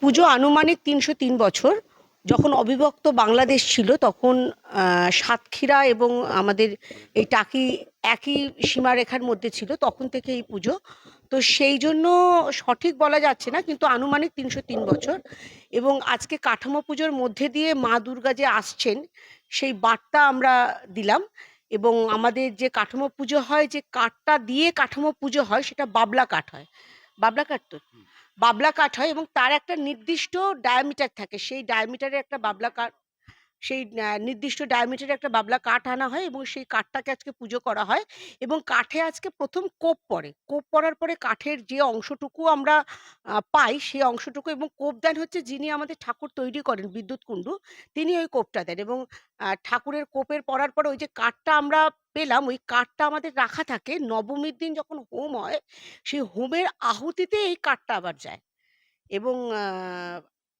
পুজো আনুমানিক তিনশো তিন বছর। যখন অবিভক্ত বাংলাদেশ ছিল, তখন সাতক্ষীরা এবং আমাদের এই টাকি, একই সীমারেখার মধ্যে ছিল, তখন থেকে এই পুজো। তো সেই জন্য সঠিক বলা যাচ্ছে না, কিন্তু আনুমানিক তিনশো তিন বছর। এবং আজকে কাঠামো পুজোর মধ্যে দিয়ে মা দুর্গা যে আসছেন, সেই বার্তা আমরা দিলাম। এবং আমাদের যে কাঠামো পুজো হয়, যে কাঠটা দিয়ে কাঠামো পুজো হয়, সেটা বাবলা কাঠ হয়। বাবলা কাঠ তো? বাবলা কাঠ হয় এবং তার একটা নির্দিষ্ট ডায়ামিটার থাকে। সেই ডায়ামিটারের একটা বাবলা কাঠ সেই নির্দিষ্ট ডায়ামিটারে একটা বাবলা কাঠ আনা হয় এবং সেই কাঠটাকে আজকে পুজো করা হয় এবং কাঠে আজকে প্রথম কোপ পড়ে। কোপ পড়ার পরে কাঠের যে অংশটুকু আমরা পাই সেই অংশটুকু এবং কোপ দেন হচ্ছে যিনি আমাদের ঠাকুর তৈরি করেন বিদ্যুৎ কুণ্ডু, তিনি ওই কোপটা দেন এবং ঠাকুরের কোপের পড়ার পরে ওই যে কাঠটা আমরা পেলাম, ওই কাঠটা আমাদের রাখা থাকে। নবমীর দিন যখন হোম হয়, সেই হোমের আহুতিতে এই কাঠটা আবার যায় এবং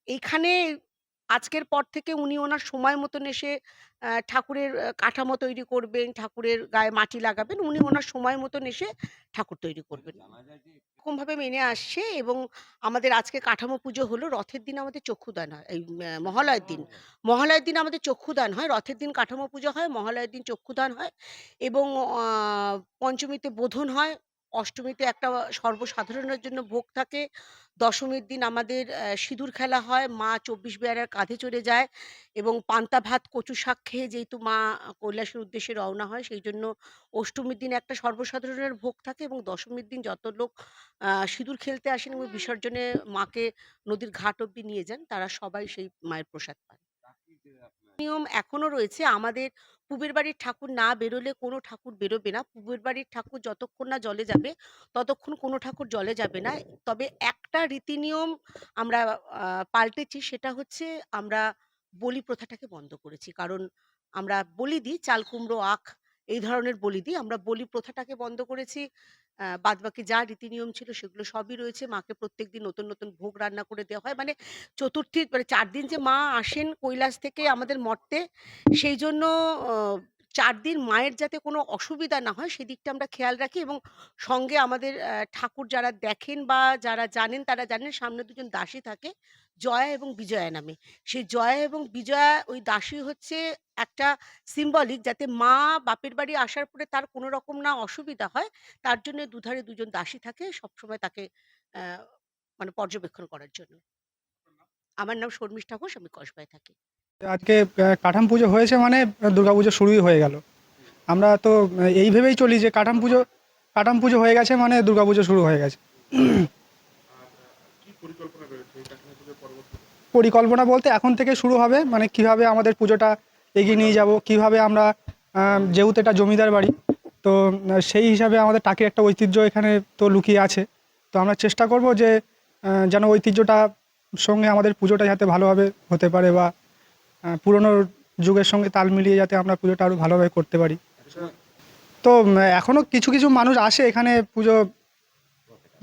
এইখানে আজকের পর থেকে উনি ওনার সময় মতন এসে ঠাকুরের কাঠামো তৈরি করবেন ঠাকুরের গায়ে মাটি লাগাবেন উনি ওনার সময় মতন এসে ঠাকুর তৈরি করবেন। এরকমভাবে মেনে আসছে এবং আমাদের আজকে কাঠামো পুজো হলো রথের দিন আমাদের চক্ষুদান হয় এই মহালয়ের দিন। মহালয়ের দিন আমাদের চক্ষুদান হয় রথের দিন কাঠামো পুজো হয় মহালয়ের দিন চক্ষুদান হয় এবং পঞ্চমীতে বোধন হয় অষ্টমীতে একটা সর্বসাধারণের জন্য ভোগ থাকে। দশমীর দিন আমাদের সিঁদুর খেলা হয়, মা চব্বিশ বেয়ারার কাঁধে চড়ে যায় এবং পান্তা ভাত, কচু শাক খেয়ে যেহেতু মা কৈলাসের উদ্দেশ্যে রওনা হয়, সেই জন্য অষ্টমীর দিন একটা সর্বসাধারণের ভোগ থাকে এবং দশমীর দিন যত লোক সিঁদুর খেলতে আসেন এবং বিসর্জনে মাকে নদীর ঘাট অব্দি নিয়ে যান, তারা সবাই সেই মায়ের প্রসাদ পান নিয়ম এখনও রয়েছে। আমাদের পুবের বাড়ির ঠাকুর না বেরোলে কোনো ঠাকুর বেরোবে না। পুবের বাড়ির ঠাকুর যতক্ষণ না জলে যাবে, ততক্ষণ কোনো ঠাকুর জলে যাবে না। তবে একটা রীতি নিয়ম আমরা পাল্টেছি সেটা হচ্ছে আমরা বলি প্রথাটাকে বন্ধ করেছি। কারণ আমরা বলি দিই, চাল কুমড়ো, আখ এই ধরনের বলি দিই। আমরা বলি প্রথাটাকে বন্ধ করেছি। বাদবাকি যা রীতি নিয়ম ছিল সেগুলো সবই রয়েছে। মাকে প্রত্যেকদিন নতুন নতুন ভোগ রান্না করে দেওয়া হয়। মানে চতুর্থী মানে চার দিন যে মা আসেন কৈলাস থেকে আমাদের মর্তে সেই জন্য চার দিন মায়ের যাতে কোনো অসুবিধা না হয়, সেদিকটা আমরা খেয়াল রাখি এবং সঙ্গে আমাদের ঠাকুর যারা দেখেন বা যারা জানেন তারা জানেন সামনে দুজন দাসী থাকে, জয়া এবং বিজয়া নামে। সেই জয়া এবং বিজয়া ওই দাসী হচ্ছে একটা সিম্বলিক যাতে মা বাপের বাড়ি আসার পরে তার কোনো রকম না অসুবিধা হয়, তার জন্য দুধারে দুজন দাসী থাকে সবসময় তাকে মানে পর্যবেক্ষণ করার জন্য। আমার নাম শর্মিষ্ঠা ঘোষ, আমি কসবায় থাকি। আজকে কাঠাম পুজো হয়েছে মানে দুর্গা পুজো শুরুই হয়ে গেল। আমরা তো এই ভেবেই চলি যে কাঠাম পুজো কাঠাম পুজো হয়ে গেছে মানে দুর্গা পুজো শুরু হয়ে গেছে। পরিকল্পনা বলতে এখন থেকে শুরু হবে মানে কীভাবে আমাদের পুজোটা এগিয়ে নিয়ে যাব কীভাবে আমরা যেহেতু এটা জমিদার বাড়ি তো সেই হিসাবে আমাদের টাকির একটা ঐতিহ্য এখানে তো লুকিয়ে আছে। তো আমরা চেষ্টা করব যে যেন ঐতিহ্যটা সঙ্গে আমাদের পুজোটা যাতে ভালোভাবে হতে পারে বা পুরনো যুগের সঙ্গে তাল মিলিয়ে যাতে আমরা পুজোটা আরও ভালোভাবে করতে পারি। তো এখনও কিছু কিছু মানুষ আসে এখানে পুজো,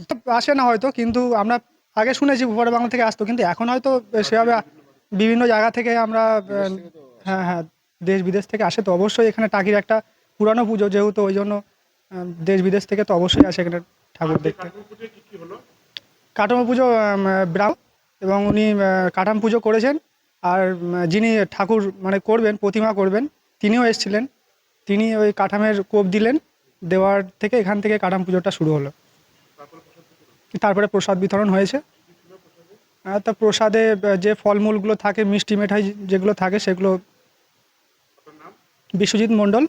তো আসে না হয়তো, কিন্তু আমরা আগে শুনেছি উপরে বাংলা থেকে আসতো, কিন্তু এখন হয়তো সেভাবে বিভিন্ন জায়গা থেকে আমরা হ্যাঁ হ্যাঁ দেশ বিদেশ থেকে আসে, তো অবশ্যই এখানে টাকির একটা পুরানো পুজো যেহেতু, ওই জন্য দেশ বিদেশ থেকে তো অবশ্যই আসে এখানে ঠাকুর দেখতে। কাঠামো পুজো ব্রাহ্ম এবং উনি কাঠাম পুজো করেছেন। আর যিনি ঠাকুর মানে করবেন প্রতিমা করবেন তিনিও এসেছিলেন। তিনি ওই কাঠামের কোপ দিলেন দেওয়ার থেকে এখান থেকে কাঠাম পুজোটা শুরু হলো। তারপরে প্রসাদ বিতরণ হয়েছে। তো তা প্রসাদে যে ফলমূলগুলো থাকে মিষ্টি মেঠাই যেগুলো থাকে সেগুলো বিশ্বজিৎ মণ্ডল।